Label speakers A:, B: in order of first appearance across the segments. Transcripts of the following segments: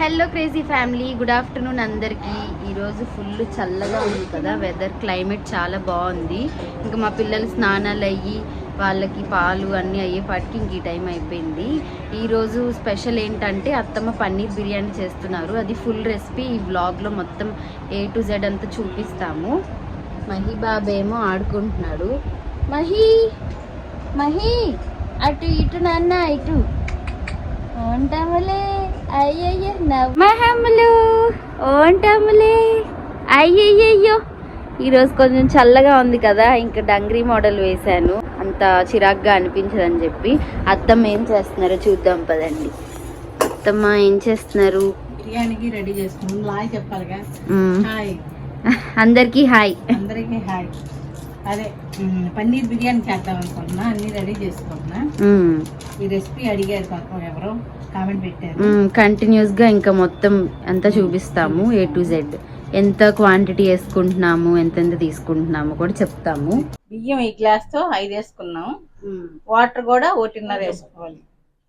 A: Hello crazy family good afternoon అందరికీ. ఈరోజు full చల్లగా ఉంది కదా వెదర్ క్లైమేట్ చాలా బాగుంది. ఇంకా మా పిల్లలు స్నానాలు అయ్యి వాళ్ళకి పాలు అన్నీ అయ్యేపాటికి ఇంక ఈ టైం అయిపోయింది. ఈరోజు స్పెషల్ ఏంటంటే అత్తమ్మ పన్నీర్ బిర్యానీ చేస్తున్నారు. అది ఫుల్ రెసిపీ ఈ బ్లాగ్లో మొత్తం ఏ టు జెడ్ అంతా చూపిస్తాము. మహి బాబేమో ఆడుకుంటున్నాడు. మహి! మహి! అటు ఇటు నాన్న ఇటు. ఉంటామలే అయ్యయ్యో నమ్మహములు ఓంటములే అయ్యయ్యో ఈరోజు కొంచెం చల్లగా ఉంది కదా ఇంకా డంగ్రీ మోడల్ వేశాను. అంత చిరాగ్గా అనిపించదని చెప్పి అత్తమ్మ ఏం చేస్తున్నారో చూద్దాం పదండి. అత్తమ్మ ఏం చేస్తున్నారు?
B: బిర్యానీకి రెడీ చేసుకున్నాం చెప్పాలిగా. హాయ్.
A: అందరికీ హాయ్.
B: అందరికీ హాయ్. అదే పన్నీర్ బిర్యానీ చేద్దాం అనుకుంటున్నా అన్ని రెడీ చేసుకుంటున్నా. ఈ రెసిపీ అడిగారు పాపం ఎవరో కామెంట్ పెట్టారు.
A: కంటిన్యూస్గా ఇంకా మొత్తం అంతా చూపిస్తాము ఏ టు జెడ్ ఎంత క్వాంటిటీ వేసుకుంటున్నాము ఎంతెంత తీసుకుంటున్నాము కూడా చెప్తాము.
B: బియ్యం ఈ గ్లాస్తో ఐదు వేసుకున్నాం. వాటర్ కూడా ఒకటిన్నర వేసుకోవాలి.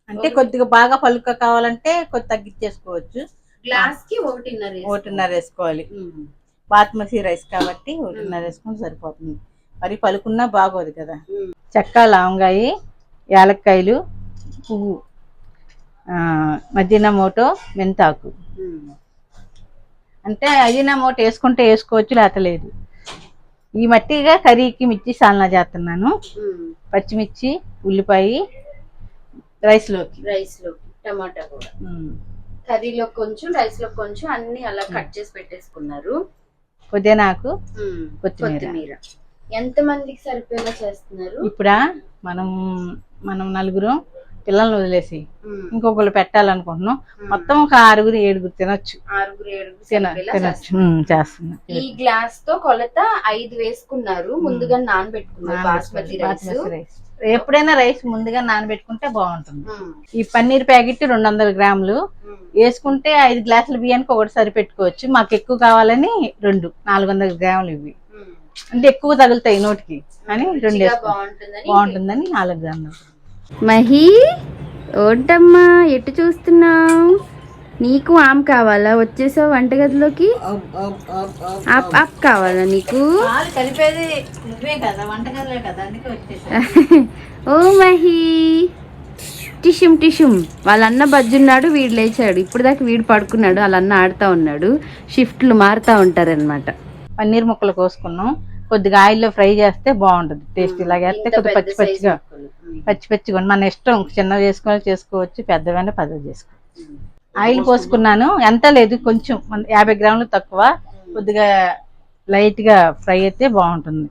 B: అంటే కొద్దిగా బాగా పలుక కావాలంటే కొద్ది తగ్గించేసుకోవచ్చు.
A: గ్లాస్కి ఒకటిన్నర
B: ఒకటిన్నర వేసుకోవాలి. బాస్మతి రైస్ కాబట్టి ఒకటిన్నర వేసుకుంటే సరిపోతుంది. మరి పలుకున్నా బాగోదు కదా. చెక్క లవంగాయి యాలక్కాయలు పువ్వు మధ్యనమోటో మెంతాకు. అంటే అజినమోటో వేసుకుంటే వేసుకోవచ్చు లేకపోతే లేదు. ఈ మట్టిగా కర్రీకి మిర్చి సాలనా చేస్తున్నాను. పచ్చిమిర్చి ఉల్లిపాయ రైస్లోకి.
A: రైస్లో టమాటా కూడా. కర్రీలో కొంచెం రైస్లో కొంచెం అన్ని అలా కట్ చేసి పెట్టేసుకున్నారు.
B: పుదీనాకు. కొత్తిమీర.
A: ఎంత మందికి సరిపోయేలా చేస్తున్నారు?
B: ఇప్పుడా? మనం మనం నలుగురు పిల్లల్ని వదిలేసి. ఇంకొకరు పెట్టాలనుకుంటున్నాం. మొత్తం ఒక ఆరుగురు ఏడుగురు తినొచ్చు.
A: ఆరుగురు ఏడుగురు
B: తినొచ్చు. చేస్తున్నా
A: ఈ గ్లాస్తో కొలత ఐదు వేసుకున్నారు. ముందుగా నానబెట్టుకున్నారు. Basmati rice
B: basmati rice. ఎప్పుడైనా రైస్ ముందుగా నానబెట్టుకుంటే బాగుంటుంది. ఈ పన్నీర్ ప్యాకెట్ రెండు వందల గ్రాములు వేసుకుంటే ఐదు గ్లాసుల బియ్యానికి ఒకటి సరిపెట్టుకోవచ్చు. మాకు ఎక్కువ కావాలని రెండు నాలుగు వందల గ్రాములు ఇవి. అంటే ఎక్కువ తగులుతాయి నోటికి. అని రెండు
A: బాగుంటుందని
B: బాగుంటుందని నాలుగు గ్రాములు.
A: మహి ఏంటమ్మా ఎటు చూస్తున్నావు? నీకు ఆమ్ కావాలా? వచ్చేసావు వంటగదిలోకి? అప్ అప్ కావాలా నీకు?
B: కలిపేది నువ్వే కదా వంటగదిలే కదా
A: ఓ మహి టిషుమ్ టిషుమ్ వాళ్ళ అన్న బజ్జున్నాడు వీడు లేచాడు. ఇప్పుడు దాకా వీడు పడుకున్నాడు వాళ్ళ అన్న ఆడుతూ ఉన్నాడు. షిఫ్ట్లు మారుతూ ఉంటారనమాట
B: పన్నీర్ ముక్కలు కోసుకున్నాం. కొద్దిగా ఆయిల్లో ఫ్రై చేస్తే బాగుంటుంది. టేస్ట్ ఇలా చేస్తే కొద్దిగా పచ్చి పచ్చిగా పచ్చి పచ్చిగా. మన ఇష్టం. చిన్న చేసుకొని చేసుకోవచ్చు. పెద్దవైనా పెద్దవి చేసుకోవచ్చు. ఆయిల్ పోసుకున్నాను. ఎంత లేదు కొంచెం. యాభై గ్రాములు తక్కువ. కొద్దిగా లైట్గా ఫ్రై అయితే బాగుంటుంది.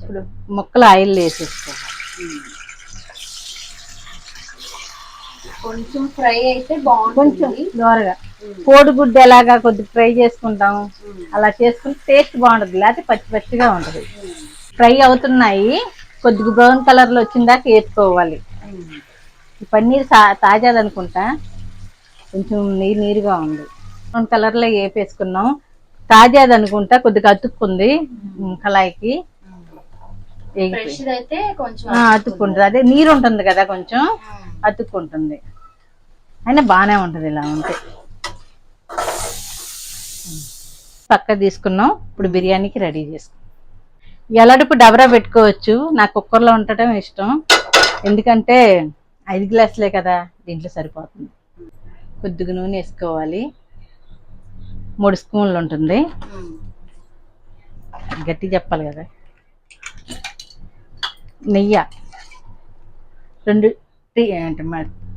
B: ఇప్పుడు ముక్కలు ఆయిల్ వేసేసుకోవాలి.
A: కొంచెం ఫ్రై అయితే
B: కొంచెం
A: బాగుంటుంది
B: దోరగా కోడిగుడ్డు ఎలాగా కొద్దిగా ఫ్రై చేసుకుంటాం అలా చేసుకుంటే టేస్ట్ బాగుంటుంది. లేకపోతే పచ్చి పచ్చిగా ఉంటుంది. ఫ్రై అవుతున్నాయి. కొద్దిగా బ్రౌన్ కలర్లో వచ్చిన దాకా వేసుకోవాలి. ఈ పన్నీర్ సా- తాజాది అనుకుంటా కొంచెం నీరు నీరుగా ఉంది. బ్రౌన్ కలర్లో వేపేసుకున్నాం. తాజాది అనుకుంటా కొద్దిగా అతుక్కుంది. ఉమ్, కళాయికి. వేగిపోయి.
A: ఫ్రెష్ అయితే కొంచెం
B: ఆ, అతుక్కుంటుంది. అదే నీరు ఉంటుంది కదా కొంచెం. అతుక్కుంటుంది. అయినా బాగానే ఉంటుంది ఇలా ఉంటే. పక్క తీసుకున్నాం ఇప్పుడు బిర్యానీకి రెడీ చేసుకున్నాం. ఎలాడుపు డబరా పెట్టుకోవచ్చు నాకు కుక్కర్లో ఉండటం ఇష్టం. ఎందుకంటే ఐదు గ్లాసులే కదా దీంట్లో సరిపోతుంది. కొద్దిగా నూనె వేసుకోవాలి. మూడు స్పూన్లు ఉంటుంది. గట్టి చెప్పాలి కదా. నెయ్యి రెండు టీ అంటే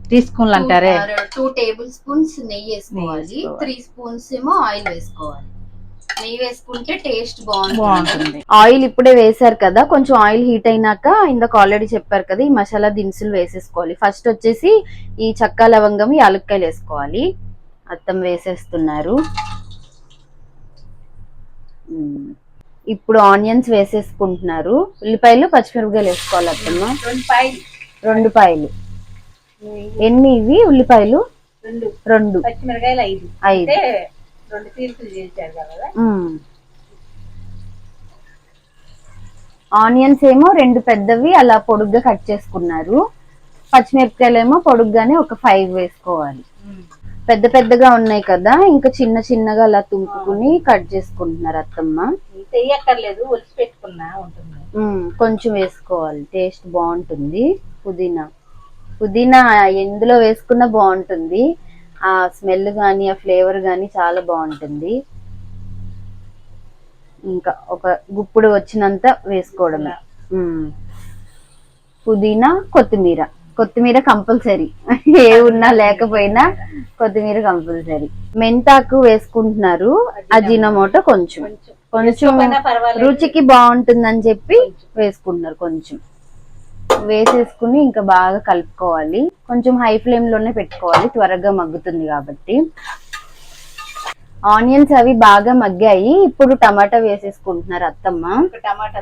B: టీ స్పూన్లు అంటారే?
A: టూ టేబుల్ స్పూన్స్ నెయ్యి వేసుకోవాలి. త్రీ స్పూన్స్ ఏమో ఆయిల్ వేసుకోవాలి. నెయ్యి వేసుకుంటే టేస్ట్ బాగుంటుంది. ఆయిల్ ఇప్పుడే వేసారు కదా కొంచెం ఆయిల్ హీట్ అయినాక ఇందాక ఆల్రెడీ చెప్పారు కదా ఈ మసాలా దినుసులు వేసేసుకోవాలి. ఫస్ట్ వచ్చేసి ఈ చక్క లవంగం యాలక్కాయలు వేసుకోవాలి. అత్తం వేసేస్తున్నారు. ఇప్పుడు ఆనియన్స్ వేసేసుకుంటున్నారు. ఉల్లిపాయలు పచ్చిమిరపకాయలు వేసుకోవాలి అత్తమ్మ.
B: రెండు పాయలు.
A: రెండు పాయలు. ఎన్ని ఇవి? ఉల్లిపాయలు?
B: రెండు.
A: రెండు.
B: పచ్చిమిరకాయలు ఐదు.
A: ఐదు.
B: రెండు తీర్పులు చేశారు కదా.
A: ఆనియన్స్ ఏమో రెండు పెద్దవి అలా పొడుగ్గా కట్ చేసుకున్నారు. పచ్చిమిరపకాయలు ఏమో పొడుగ్గానే ఒక ఫైవ్ వేసుకోవాలి. పెద్ద పెద్దగా ఉన్నాయి కదా ఇంకా చిన్న చిన్నగా అలా తుంపుకుని కట్ చేసుకుంటున్నారు అత్తమ్మ.
B: చెయ్యక్కర్లేదు ఒలిసి పెట్టుకున్నా ఉంటుంది
A: కొంచెం వేసుకోవాలి టేస్ట్ బాగుంటుంది పుదీనా. పుదీనా ఎందులో వేసుకున్నా బాగుంటుంది. ఆ స్మెల్ కానీ ఆ ఫ్లేవర్ కానీ చాలా బాగుంటుంది. ఇంకా ఒక గుప్పుడు వచ్చినంత వేసుకోవడమే. పుదీనా కొత్తిమీర. కొత్తిమీర కంపల్సరీ. ఏ ఉన్నా లేకపోయినా కొత్తిమీర కంపల్సరీ. మెంతాకు వేసుకుంటున్నారు. అజీనమోటో కొంచెం. కొంచెం. రుచికి బాగుంటుందని చెప్పి వేసుకుంటున్నారు కొంచెం. వేసేసుకుని ఇంకా బాగా కలుపుకోవాలి. కొంచెం హై ఫ్లేమ్లోనే పెట్టుకోవాలి. త్వరగా మగ్గుతుంది కాబట్టి. ఆనియన్స్ అవి బాగా మగ్గాయి. ఇప్పుడు టమాటా వేసేసుకుంటున్నారు అత్తమ్మ.
B: టమాటా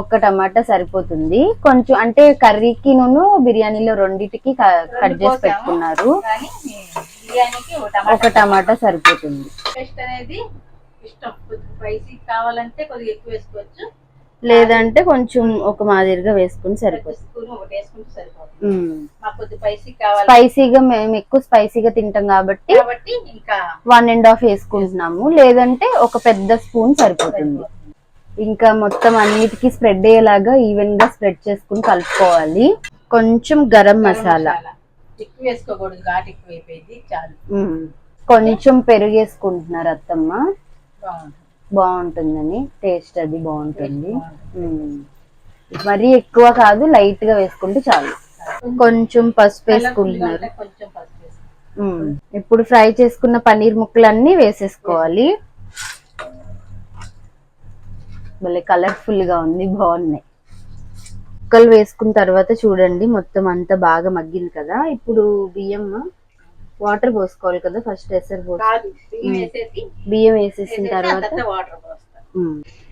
A: ఒక్క టమాటా సరిపోతుంది. కొంచెం అంటే కర్రీకి నూను బిర్యానీలో రెండిటికి కట్ చేసి పెట్టుకున్నారు.
B: ఒక టమాటా
A: సరిపోతుంది.
B: అనేది ఇష్టం. స్పైసీ కావాలంటే కొద్దిగా ఎక్కువ వేసుకోవచ్చు.
A: లేదంటే కొంచెం ఒక మాదిరిగా వేసుకుని సరిపోతుంది. స్పైసీగా మేము ఎక్కువ స్పైసీగా తింటాం కాబట్టి వన్ అండ్ హాఫ్ వేసుకుంటున్నాము. లేదంటే ఒక పెద్ద స్పూన్ సరిపోతుంది. ఇంకా మొత్తం అన్నిటికీ స్ప్రెడ్ అయ్యేలాగా ఈవెన్గా స్ప్రెడ్ చేసుకుని కలుపుకోవాలి. కొంచెం గరం మసాలా. కొంచెం పెరుగు వేసుకుంటున్నారు అత్తమ్మ బాగుంటుందని టేస్ట్ అది బాగుంటుంది. మరీ ఎక్కువ కాదు లైట్గా వేసుకుంటే చాలు. కొంచెం పసుపు వేసుకుంటున్నారు. ఇప్పుడు ఫ్రై చేసుకున్న పన్నీర్ ముక్కలన్నీ వేసేసుకోవాలి. భలే కలర్ఫుల్గా ఉంది బాగున్నాయి. ముక్కలు వేసుకున్న తర్వాత చూడండి మొత్తం అంతా బాగా మగ్గింది కదా. ఇప్పుడు బియ్యం వాటర్ పోసుకోవాలి కదా ఫస్ట్ ఎసరు పోసి
B: బియ్యం వేసేసి
A: బియ్యం వేసేసిన తర్వాత
B: వాటర్.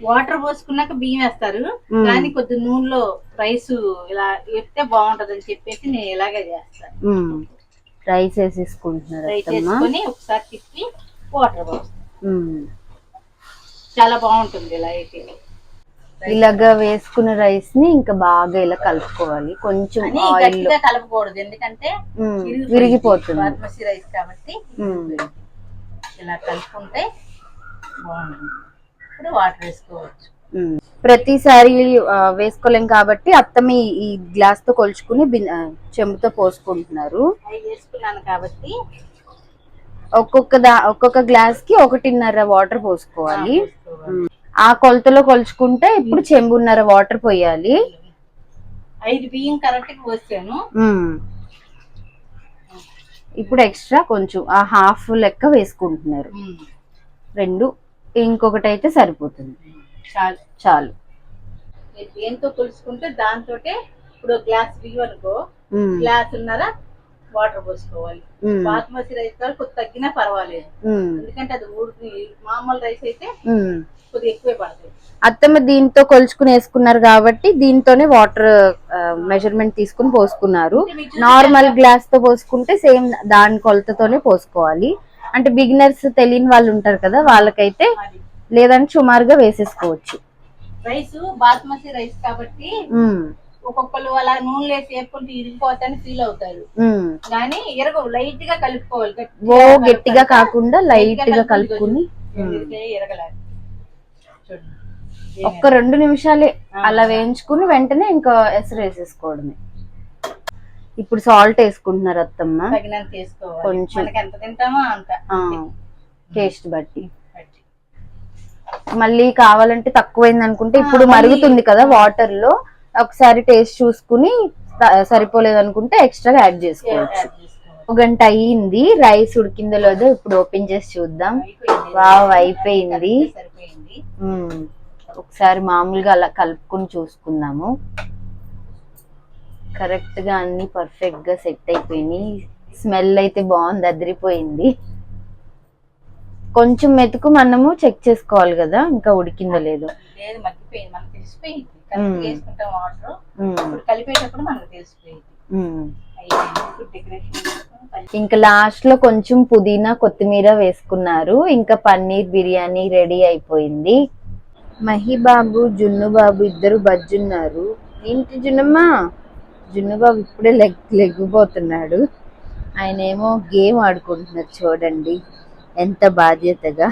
B: వాటర్ పోసుకున్నాక బియ్యం వేస్తారు. కానీ కొద్ది నూనెలో రైస్ ఇలా వేస్తే బాగుంటది అని చెప్పేసి నేను ఇలాగే చేస్తాను.
A: రైస్ వేసేసుకుంటున్నారు
B: రైస్
A: అత్తమ్మ
B: వేసుకొని ఒకసారి తిప్పి వాటర్ పోస్తాను. చాలా బాగుంటుంది ఇలా అయితే
A: ఇలాగా వేసుకున్న రైస్ని ఇంకా బాగా ఇలా కలుపుకోవాలి. కొంచెం ఆయిల్
B: కలపకూడదు. ఎందుకంటే
A: విరిగిపోతుంది.
B: బాస్మతి రైస్ కాబట్టి. ఇలా కలుపుకుంటే బాగుంటుంది. ఇప్పుడు వాటర్ వేసుకోవచ్చు.
A: ప్రతిసారి వేసుకోలేం కాబట్టి అత్తమ్మ ఈ- గ్లాస్తో కొలుచుకుని చెంబుతో పోసుకుంటున్నారు.
B: వేసుకున్నాను కాబట్టి
A: ఒక్కొక్క దా ఒక్కొక్క గ్లాస్కి ఒకటిన్నర వాటర్ పోసుకోవాలి. ఆ కొలతలో కొలుచుకుంటే ఇప్పుడు చెంబున్నర వాటర్ పోయాలి
B: ఐదు బియ్యం కరెక్ట్ పోసాను.
A: ఇప్పుడు ఎక్స్ట్రా కొంచెం ఆ హాఫ్ లెక్క వేసుకుంటున్నారు. రెండు ఇంకొకటి అయితే సరిపోతుంది
B: చాలు
A: చాలు
B: దేంతో కొలుసుకుంటే దాంతో ఇప్పుడు గ్లాస్ బియ్యం అనుకో. గ్లాస్ ఉన్నర వాటర్ పోసుకోవాలి. బాస్మతి రైస్ కాదు కొద్ది తగ్గినా పర్వాలేదు. ఎందుకంటే అది ఊరికి మామూలు రైస్ అయితే. కొద్దిగా ఎక్కువే పడుతుంది
A: అత్తమ్మ దీంతో కొలుచుకుని వేసుకున్నారు కాబట్టి దీంతోనే వాటర్ మెజర్మెంట్ తీసుకుని పోసుకున్నారు. నార్మల్ గ్లాస్తో పోసుకుంటే సేమ్ దాని కొలతతోనే పోసుకోవాలి. అంటే బిగినర్స్ తెలియని వాళ్ళు ఉంటారు కదా వాళ్ళకైతే లేదంటే సుమారుగా వేసేసుకోవచ్చు.
B: రైస్ బాస్మతి రైస్ కాబట్టి. ఒక్కొక్కరు అలా నూనె వేసి వేపుకుంటే ఇరిగిపోతాని ఫీల్ అవుతారు. కానీ ఎరగ లైట్గా కలుపుకోవాలి
A: ఓ గట్టిగా కాకుండా లైట్గా కలుపుకుని
B: ఎరగలేదు. చూడండి
A: ఒక్క రెండు నిమిషాలే అలా వేయించుకుని వెంటనే ఇంకా ఎసరు వేసేసుకోవడమే. ఇప్పుడు సాల్ట్ వేసుకుంటున్నారు అత్తమ్మ. కొంచెం.
B: మనకి ఎంత తింటామో అంత.
A: టేస్ట్ బట్టి. మళ్ళీ కావాలంటే తక్కువైంది అనుకుంటే ఇప్పుడు మరుగుతుంది కదా వాటర్లో ఒకసారి టేస్ట్ చూసుకుని సరిపోలేదు అనుకుంటే ఎక్స్ట్రా యాడ్ చేసుకోవచ్చు. గంట అయ్యింది. రైస్ ఉడికిందో లేదో ఇప్పుడు ఓపెన్ చేసి చూద్దాం. వావ్ అయిపోయింది. ఒకసారి మామూలుగా అలా కలుపుకుని చూసుకుందాము. కరెక్ట్గా అన్ని పర్ఫెక్ట్గా సెట్ అయిపోయినాయి. స్మెల్ అయితే బాగుంది అదిరిపోయింది. కొంచెం మెతుకు మనము చెక్ చేసుకోవాలి కదా ఇంకా ఉడికిందో లేదో.
B: కలిపేటప్పుడు మనకు తెలిసిపోయింది.
A: ఇంకా లాస్ట్లో కొంచెం పుదీనా కొత్తిమీర వేసుకున్నారు. ఇంకా పన్నీర్ బిర్యానీ రెడీ అయిపోయింది. మహిబాబు జున్ను బాబు ఇద్దరు బజ్జున్నారు. ఏంటి జున్నమ్మా? జున్ను బాబు ఇప్పుడే లెగ్ లెగ్గిపోతున్నాడు. ఆయన ఏమో గేమ్ ఆడుకుంటున్నారు చూడండి. ఎంత బాధ్యతగా.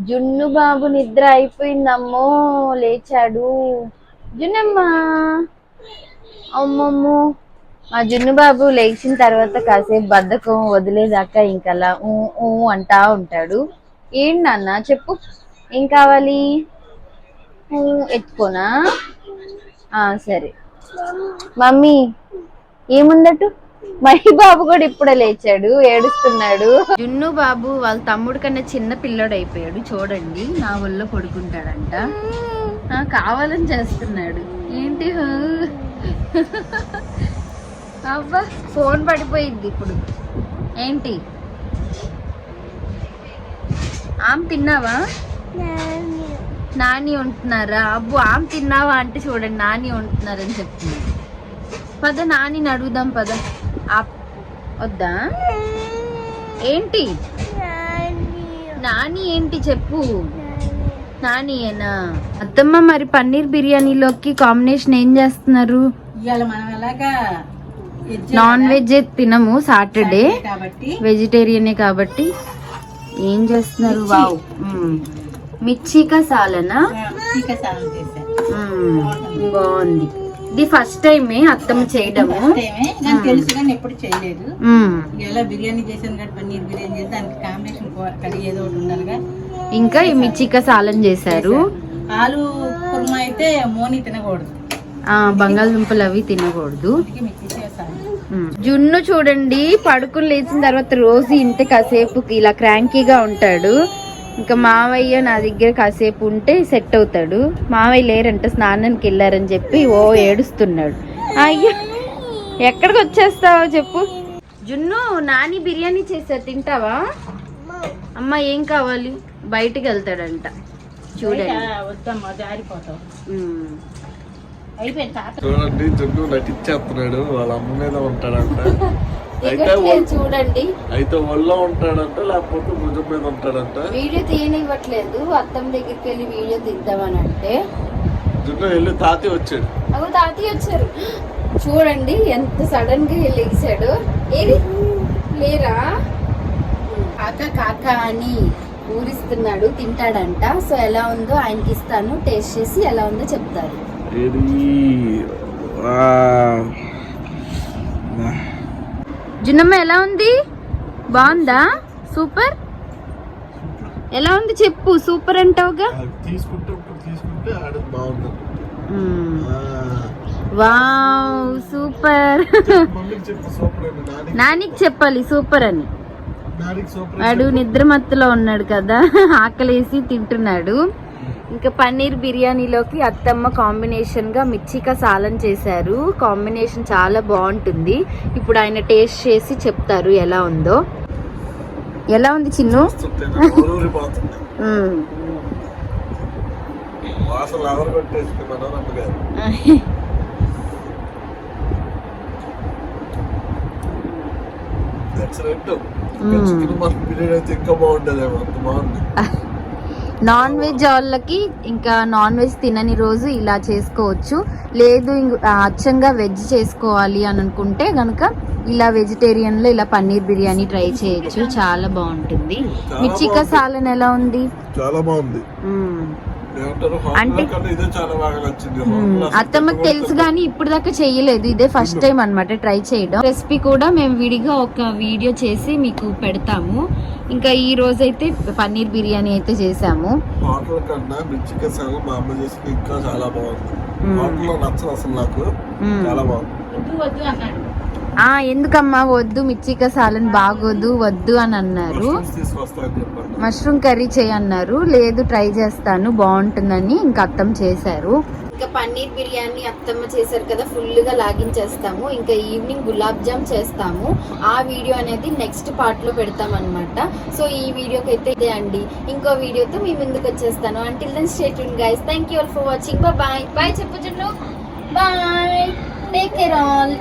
A: జున్ను బాబు నిద్ర అయిపోయిందమ్మో లేచాడు. జున్నమ్మా. అమ్మమ్మో. మా జున్ను బాబు లేచిన తర్వాత కాసేపు బద్ధకం వదిలేదాకా ఇంకలా ఊ ఊ అంటా ఉంటాడు. ఏంటి నాన్న చెప్పు. ఏం కావాలి? ఎత్తుకోనా? ఆ, సరే. మమ్మీ ఏముందటు మహి బాబు కూడా ఇప్పుడే లేచాడు ఏడుస్తున్నాడు. జున్ను బాబు వాళ్ళ తమ్ముడు కన్నా చిన్న పిల్లోడు అయిపోయాడు చూడండి నా ఒళ్ళో పడుకుంటాడంట. ఆ, కావాలని చేస్తున్నాడు. ఏంటి అవ్వ అబ్బా ఫోన్ పడిపోయింది ఇప్పుడు. ఏంటి? ఆమె తిన్నావా? నాని ఉంటున్నారా? అబ్బు ఆమ్ తిన్నావా అంటే చూడండి నాని ఉంటున్నారని చెప్తుంది. పద నాని అడుగుదాం పద. వద్దా? ఏంటి? నాని ఏంటి చెప్పు. నానియేనా? అత్తమ్మ మరి పన్నీర్ బిర్యానీలోకి కాంబినేషన్ ఏం చేస్తున్నారు?
B: ఇవాళ మనం ఎలాగా
A: నాన్ వెజ్ తినము సాటర్డే
B: కాబట్టి.
A: వెజిటేరియనే కాబట్టి. ఏం చేస్తున్నారు. వావ్ మ్మ్. మిర్చికా సాలనా? మ్మ్. బాగుంది. ఇది ఫస్ట్ టైమే అత్తమ్మ చేయడము.
B: నాకు తెలుసు కానీ ఎప్పుడు చేయలేదు. బిర్యానీ కాబట్టి పన్నీర్ బిర్యానీ చేసి దానికి కాంబినేషన్ కర్రీ ఏదో ఒకటి ఉండాలిగా.
A: ఇంకా ఈ మిర్చికా సాలం చేశారు.
B: ఆలు కుర్మా అయితే మోని తినకూడదు.
A: బంగాళదుంపలు అవి తినకూడదు. జున్ను చూడండి పడుకుని లేచిన తర్వాత రోజు ఇంత కాసేపు ఇలా క్రాంకీగా ఉంటాడు. ఇంకా మావయ్య నా దగ్గర కాసేపు ఉంటే సెట్ అవుతాడు. మావయ్య లేరంట స్నానానికి వెళ్ళారని చెప్పి ఓ ఏడుస్తున్నాడు. అయ్యో ఎక్కడికి వచ్చేస్తావో చెప్పు. జున్ను నాని బిర్యానీ చేసా తింటావా? అమ్మ ఏం కావాలి? బయటికి వెళ్తాడంట. చూడండి
B: వద్దమ్మా జారిపోతావు
A: మ్మ్.
B: అయిపోయింది తాత
C: చూడండి జున్ను నటించేస్తున్నాడు. వాళ్ళ అమ్మ మీద ఉంటాడంట. అయితే
A: చూడండి.
C: అయితే ఒళ్ళో ఉంటాడంట లేకపోతే భుజం మీద ఉంటాడంట.
A: వీడియో తీయనివ్వట్లేదు. అత్తమ్మ దగ్గరికి వెళ్ళి వీడియో తీద్దామని అంటే
C: జున్ను వెళ్ళి తాతి వచ్చాడు.
A: అగో తాతయ్య వచ్చారు. చూడండి ఎంత సడన్గా లెగిసాడు ఏది? లేరా? కాక కాక అని ఊరిస్తున్నాడు తింటాడంట. సో ఎలా ఉందో ఆయనకి ఇస్తాను టేస్ట్ చేసి ఎలా ఉందో చెప్తారు.
C: ఏది?
A: జున్నమ్మ ఎలా ఉంది? బాగుందా? సూపర్? ఎలా ఉంది చెప్పు సూపర్ అంటావుగా?
C: తీసుకుంటే ఇప్పుడు తీసుకుంటే ఆడ బాగుంది
A: వావ్ సూపర్. నానికి చెప్పాలి సూపర్ అని. వాడు నిద్ర మత్తులో ఉన్నాడు కదా ఆకలేసి తింటున్నాడు. ఇంకా పన్నీర్ బిర్యానీలోకి అత్తమ్మ కాంబినేషన్గా మిర్చికా సాలం చేశారు. కాంబినేషన్ చాలా బాగుంటుంది. ఇప్పుడు ఆయన టేస్ట్ చేసి చెప్తారు ఎలా ఉందో. ఎలా ఉంది చిన్ను?
C: ఇంకా అంత బాగుంది
A: నాన్ వెజ్ వాళ్ళకి ఇంకా నాన్ వెజ్ తినని రోజు ఇలా చేసుకోవచ్చు. లేదు అచ్చంగా వెజ్ చేసుకోవాలి అని అనుకుంటే గనక ఇలా వెజిటేరియన్లో ఇలా పన్నీర్ బిర్యానీ ట్రై చేయొచ్చు. చాలా బాగుంటుంది.
C: బాగుంది.
A: సాలన్ ఎలా ఉంది?
C: చాలా బాగుంది.
A: అంటే-
C: హోటల్ కన్నా ఇదే చాలా బాగా నచ్చింది.
A: మ్మ్.
C: హోటల్ అసలు
A: అత్తమ్మకి తెలుసు కానీ ఇప్పుడు దాకా చెయ్యలేదు ఇదే ఫస్ట్ టైం అన్నమాట ట్రై చేయడం. రెసిపీ కూడా మేము విడిగా ఒక వీడియో చేసి మీకు పెడతాము. ఇంకా ఈ రోజైతే పన్నీర్ బిర్యానీ అయితే చేసాము.
C: హోటల్ కన్నా మిర్చిక సగం మా అమ్మ చేసింది ఇంకా చాలా బాగుంది. నచ్చదు అసలు నాకు. చాలా బాగుంది.
B: వద్దు వద్దు అన్నాడు.
A: ఆ ఎందుకమ్మా వద్దు మిర్చిక సాలన్ బాగోదు వద్దు అని అన్నారు. మష్రూమ్ కర్రీ చేయన్నారు లేదు ట్రై చేస్తాను బాగుంటుందని ఇంకా అత్తమ్మ చేశారు. ఇంకా పన్నీర్ బిర్యానీ అత్తమ్మ చేశారు కదా ఫుల్గా లాగించేస్తాము. ఇంకా ఈవినింగ్ గులాబ్ జామ్ చేస్తాము. ఆ వీడియో అనేది నెక్స్ట్ పార్ట్లో పెడతాం అనమాట సో ఈ వీడియోకి అయితే ఇదే అండి. ఇంకో వీడియోతో మీ ముందుకు వచ్చేస్తాను. Until then stay guys thank you all for watching bye bye చెప్పు చుట్టూ బాయ్ టేక్ కేర్ ఆల్